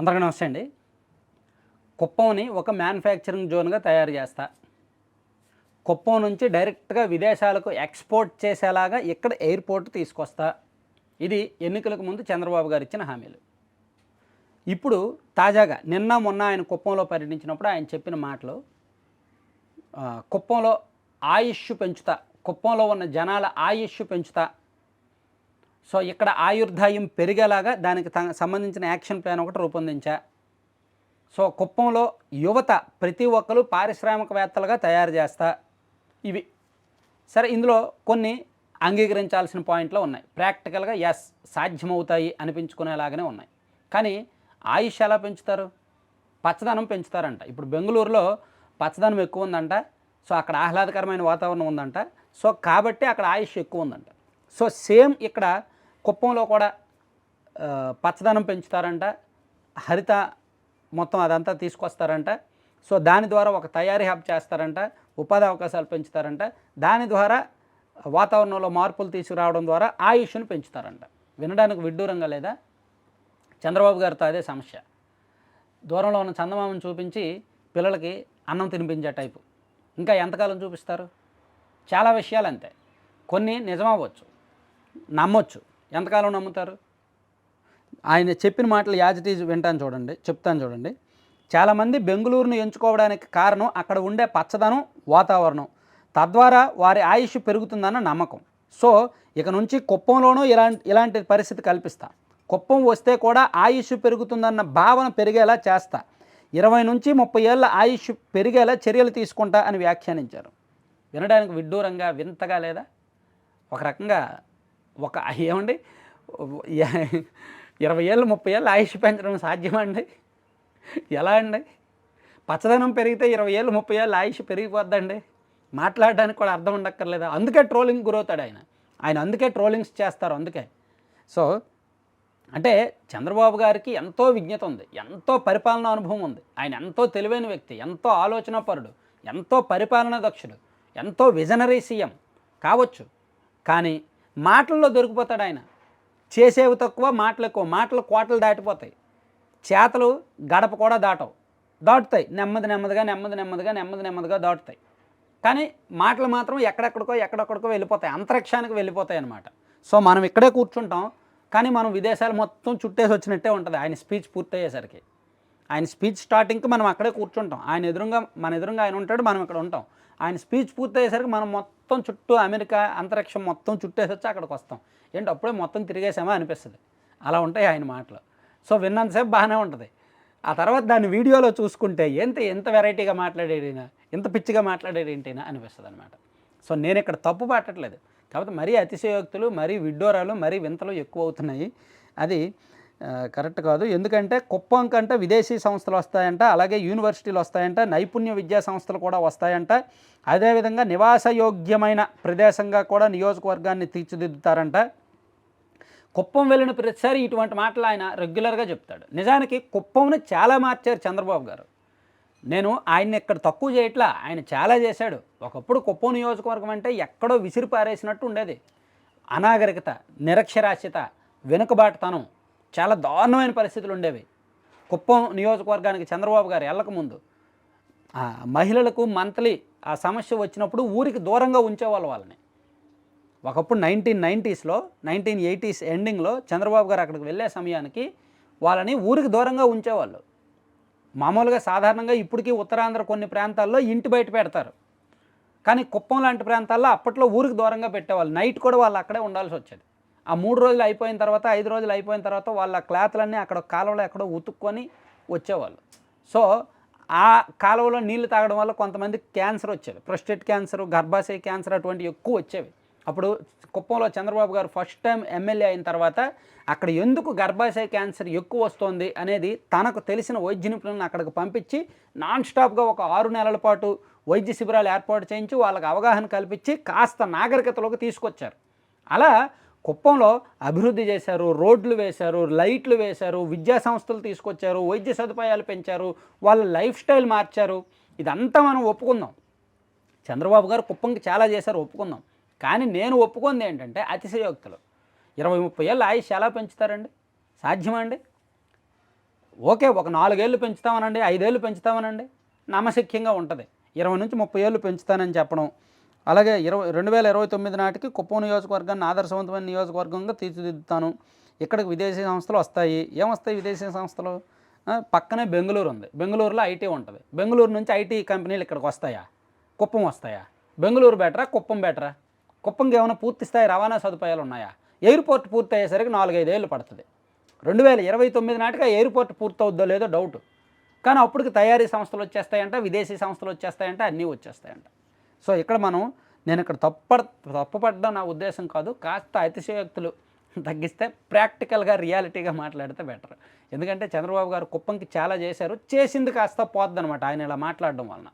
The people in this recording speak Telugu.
అందరికీ నమస్తే అండి. కుప్పంని ఒక మ్యానుఫ్యాక్చరింగ్ జోన్గా తయారు చేస్తా. కుప్పం నుంచి డైరెక్ట్గా విదేశాలకు ఎక్స్పోర్ట్ చేసేలాగా ఇక్కడ ఎయిర్పోర్ట్ తీసుకొస్తా. ఇది ఎన్నికలకు ముందు చంద్రబాబు గారు ఇచ్చిన హామీలు. ఇప్పుడు తాజాగా నిన్న మొన్న ఆయన కుప్పంలో పర్యటించినప్పుడు ఆయన చెప్పిన మాటలు కుప్పంలో ఆయుష్ పెంచుతా కుప్పంలో ఉన్న జనాల ఆయుష్ పెంచుతా సో ఇక్కడ ఆయుర్దాయం పెరిగేలాగా దానికి త- సంబంధించిన యాక్షన్ ప్లాన్ ఒకటి రూపొందించా. సో కుప్పంలో యువత ప్రతి ఒక్కరు పారిశ్రామికవేత్తలుగా తయారు చేస్తా. ఇవి. సరే ఇందులో కొన్ని అంగీకరించాల్సిన పాయింట్లు ఉన్నాయి. ప్రాక్టికల్గా ఎస్ సాధ్యమవుతాయి అనిపించుకునేలాగానే ఉన్నాయి. కానీ ఆయుష్ ఎలా పెంచుతారు? పచ్చదనం పెంచుతారంట. ఇప్పుడు బెంగళూరులో పచ్చదనం ఎక్కువ ఉందంట. సో అక్కడ ఆహ్లాదకరమైన వాతావరణం ఉందంట. సో కాబట్టి అక్కడ ఆయుష్ ఎక్కువ ఉందంట. సో సేమ్ ఇక్కడ కుప్పంలో కూడా పచ్చదనం పెంచుతారంట. హరిత మొత్తం అదంతా తీసుకొస్తారంట. సో దాని ద్వారా ఒక తయారీ హబ్ చేస్తారంట ఉపాధి అవకాశాలు పెంచుతారంట. దాని ద్వారా వాతావరణంలో మార్పులు తీసుకురావడం ద్వారా ఆయుష్ను పెంచుతారంట. వినడానికి విడ్డూరంగా లేదా? చంద్రబాబు గారితో అదే సమస్య. దూరంలో ఉన్న చందమామను చూపించి పిల్లలకి అన్నం తినిపించే టైపు. ఇంకా ఎంతకాలం చూపిస్తారు? చాలా విషయాలు అంతే కొన్ని నిజమవ్వచ్చు. నమ్మొచ్చు. ఎంతకాలం నమ్ముతారు? ఆయన చెప్పిన మాటలు యాజిటీజ్ ఈజ్ వింటాను చూడండి చెప్తాను చూడండి. చాలామంది బెంగళూరును ఎంచుకోవడానికి కారణం అక్కడ ఉండే పచ్చదనం వాతావరణం. తద్వారా వారి ఆయుష్ పెరుగుతుందన్న నమ్మకం. సో ఇక నుంచి కుప్పంలోనూ ఇలాంటి ఇలాంటి పరిస్థితి కల్పిస్తా. కుప్పం వస్తే కూడా ఆయుష్ పెరుగుతుందన్న భావన పెరిగేలా చేస్తా. ఇరవై నుంచి ముప్పై ఏళ్ళ ఆయుష్ పెరిగేలా చర్యలు తీసుకుంటా అని వ్యాఖ్యానించారు. వినడానికి విడ్డూరంగా వింతగా లేదా? ఒక రకంగా ఒక ఏమండి? ఇరవై ఏళ్ళు ముప్పై ఏళ్ళు ఆయుష్ పెంచడం సాధ్యమా అండి ఎలా అండి? పచ్చదనం పెరిగితే ఇరవై ఏళ్ళు ముప్పై ఏళ్ళు ఆయుష్ పెరిగిపోద్దండి. మాట్లాడడానికి కూడా అర్థం ఉండక్కర్లేదా. అందుకే ట్రోలింగ్ గురవుతాడు ఆయన. ఆయన అందుకే ట్రోలింగ్స్ చేస్తారు అందుకే. సో అంటే చంద్రబాబు గారికి ఎంతో విజ్ఞత ఉంది. ఎంతో పరిపాలన అనుభవం ఉంది. ఆయన ఎంతో తెలివైన వ్యక్తి ఎంతో ఆలోచనాపరుడు ఎంతో పరిపాలనా దక్షుడు ఎంతో విజనరీ సీఎం కావచ్చు. కానీ మాటల్లో దొరికిపోతాడు ఆయన. చేసేవి తక్కువ మాటలు ఎక్కువ. మాటలు కోటలు దాటిపోతాయి. చేతలు గడప కూడా దాటవు. దాటుతాయి. నెమ్మది నెమ్మదిగా నెమ్మది నెమ్మదిగా నెమ్మది నెమ్మదిగా దాటుతాయి. కానీ మాటలు మాత్రం ఎక్కడెక్కడికో ఎక్కడెక్కడికో వెళ్ళిపోతాయి. అంతరిక్షానికి వెళ్ళిపోతాయి అన్నమాట. సో మనం ఇక్కడే కూర్చుంటాం. కానీ మనం విదేశాలు మొత్తం చుట్టేసి వచ్చినట్టే ఉంటుంది. ఆయన స్పీచ్ పూర్తయ్యేసరికి. ఆయన స్పీచ్ స్టార్టింగ్కి మనం అక్కడే కూర్చుంటాం. ఆయన ఎదురుగా మన ఎదురుగా ఆయన ఉంటాడు. మనం ఇక్కడ ఉంటాం. ఆయన స్పీచ్ పూర్తయ్యేసరికి మనం మొత్తం మొత్తం చుట్టూ అమెరికా అంతరిక్షం మొత్తం చుట్టేసి వచ్చి అక్కడికి వస్తాం. ఏంటి? అప్పుడే మొత్తం తిరిగేసామా అనిపిస్తుంది. అలా ఉంటాయి ఆయన మాటలు. సో విన్నంతసేపు బాగానే ఉంటుంది. ఆ తర్వాత దాన్ని వీడియోలో చూసుకుంటే ఎంత ఎంత వెరైటీగా మాట్లాడేడినా ఎంత పిచ్చిగా మాట్లాడేది ఏంటినా అనిపిస్తుంది అనమాట సో నేను ఇక్కడ తప్పు పట్టట్లేదు కాకపోతే మరీ అతిశయోక్తులు మరీ విడ్డూరాలు మరీ వింతలు ఎక్కువ అవుతున్నాయి అది కరెక్ట్ కాదు. ఎందుకంటే కుప్పం కంటే విదేశీ సంస్థలు వస్తాయంట అలాగే యూనివర్సిటీలు వస్తాయంట నైపుణ్య విద్యా సంస్థలు కూడా వస్తాయంట. అదేవిధంగా నివాసయోగ్యమైన ప్రదేశంగా కూడా నియోజకవర్గాన్ని తీర్చిదిద్దుతారంట. కుప్పం వెళ్ళిన ప్రతిసారి ఇటువంటి మాటలు ఆయన రెగ్యులర్గా చెప్తాడు. నిజానికి కుప్పంని చాలా మార్చారు చంద్రబాబు గారు. నేను ఆయన్ని ఇక్కడ తక్కువ చేయట్లా ఆయన చాలా చేశాడు. ఒకప్పుడు కుప్పం నియోజకవర్గం అంటే ఎక్కడో విసిరి పారేసినట్టు ఉండేది. అనాగరికత నిరక్షరాస్యత వెనుకబాటుతనం చాలా దారుణమైన పరిస్థితులు ఉండేవి. కుప్పం నియోజకవర్గానికి చంద్రబాబు గారు వెళ్ళకముందు మహిళలకు మంత్లీ ఆ సమస్య వచ్చినప్పుడు ఊరికి దూరంగా ఉంచేవాళ్ళు వాళ్ళని. ఒకప్పుడు నైన్టీన్ నైంటీస్లో నైన్టీన్ ఎయిటీస్ ఎండింగ్లో చంద్రబాబు గారు అక్కడికి వెళ్ళే సమయానికి వాళ్ళని ఊరికి దూరంగా ఉంచేవాళ్ళు. మామూలుగా సాధారణంగా ఇప్పటికీ ఉత్తరాంధ్ర కొన్ని ప్రాంతాల్లో ఇంటి బయట పెడతారు. కానీ కుప్పం లాంటి ప్రాంతాల్లో అప్పట్లో ఊరికి దూరంగా పెట్టేవాళ్ళు. నైట్ కూడా వాళ్ళు అక్కడే ఉండాల్సి వచ్చేది. ఆ మూడు రోజులు అయిపోయిన తర్వాత ఐదు రోజులు అయిపోయిన తర్వాత వాళ్ళ క్లాత్లన్నీ అక్కడ కాలువలో ఎక్కడో ఉతుక్కొని వచ్చేవాళ్ళు. సో ఆ కాలువలో నీళ్ళు తాగడం వల్ల కొంతమంది క్యాన్సర్ వచ్చేది. ప్రొస్టేట్ క్యాన్సర్ గర్భాశయ క్యాన్సర్ అటువంటి ఎక్కువ వచ్చేవి. అప్పుడు కుప్పంలో చంద్రబాబు గారు ఫస్ట్ టైం ఎమ్మెల్యే అయిన తర్వాత అక్కడ ఎందుకు గర్భాశయ క్యాన్సర్ ఎక్కువ వస్తుంది అనేది తనకు తెలిసిన వైద్య నిపుణులను అక్కడికి పంపించి నాన్ స్టాప్గా ఒక ఆరు నెలల పాటు వైద్య శిబిరాలు ఏర్పాటు చేయించి వాళ్ళకి అవగాహన కల్పించి కాస్త నాగరికతలోకి తీసుకొచ్చారు. అలా కుప్పంలో అభివృద్ధి చేశారు రోడ్లు వేశారు లైట్లు వేశారు విద్యా సంస్థలు తీసుకొచ్చారు వైద్య సదుపాయాలు పెంచారు వాళ్ళ లైఫ్ స్టైల్ మార్చారు. ఇదంతా మనం ఒప్పుకుందాం. చంద్రబాబు గారు కుప్పంకి చాలా చేశారు ఒప్పుకుందాం. కానీ నేను ఒప్పుకుంది ఏంటంటే అతిశయోక్తులు. ఇరవై ముప్పై ఏళ్ళు ఆయుష్ ఎలా పెంచుతారండి? సాధ్యమా అండి? ఓకే ఒక నాలుగేళ్ళు పెంచుతామనండి ఐదేళ్ళు పెంచుతామనండి. నమశక్యంగా ఉంటుంది. ఇరవై నుంచి ముప్పై ఏళ్ళు పెంచుతానని చెప్పడం అలాగే ఇరవై రెండు వేల ఇరవై తొమ్మిది నాటికి కుప్పం నియోజకవర్గాన్ని ఆదర్శవంతమైన నియోజకవర్గంగా తీర్చిదిద్దుతాను. ఇక్కడికి విదేశీ సంస్థలు వస్తాయి. ఏమొస్తాయి విదేశీ సంస్థలు? పక్కనే బెంగళూరు ఉంది. బెంగళూరులో ఐటీ ఉంటుంది. బెంగళూరు నుంచి ఐటీ కంపెనీలు ఇక్కడికి వస్తాయా? కుప్పం వస్తాయా? బెంగళూరు బెటరా? కుప్పం బెటరా? కుప్పంకి ఏమైనా పూర్తి స్థాయి రవాణా సదుపాయాలు ఉన్నాయా? ఎయిర్పోర్ట్ పూర్తి అయ్యేసరికి నాలుగైదేళ్ళు పడుతుంది. రెండు వేల ఇరవై తొమ్మిది నాటికి ఎయిర్పోర్ట్ పూర్తవుద్దో లేదో డౌట్. కానీ అప్పటికి తయారీ సంస్థలు వచ్చేస్తాయంట విదేశీ సంస్థలు వచ్చేస్తాయంట అన్నీ వచ్చేస్తాయంట. సో ఇక్కడ మనం నేను ఇక్కడ తప్ప తప్పుపడ్డం నా ఉద్దేశం కాదు. కాస్త అతిశయోక్తులు తగ్గిస్తే ప్రాక్టికల్గా రియాలిటీగా మాట్లాడితే బెటర్. ఎందుకంటే చంద్రబాబు గారు కుప్పంకి చాలా చేశారు. చేసింది కాస్త పోద్దనమాట ఆయన ఇలా మాట్లాడడం వలన.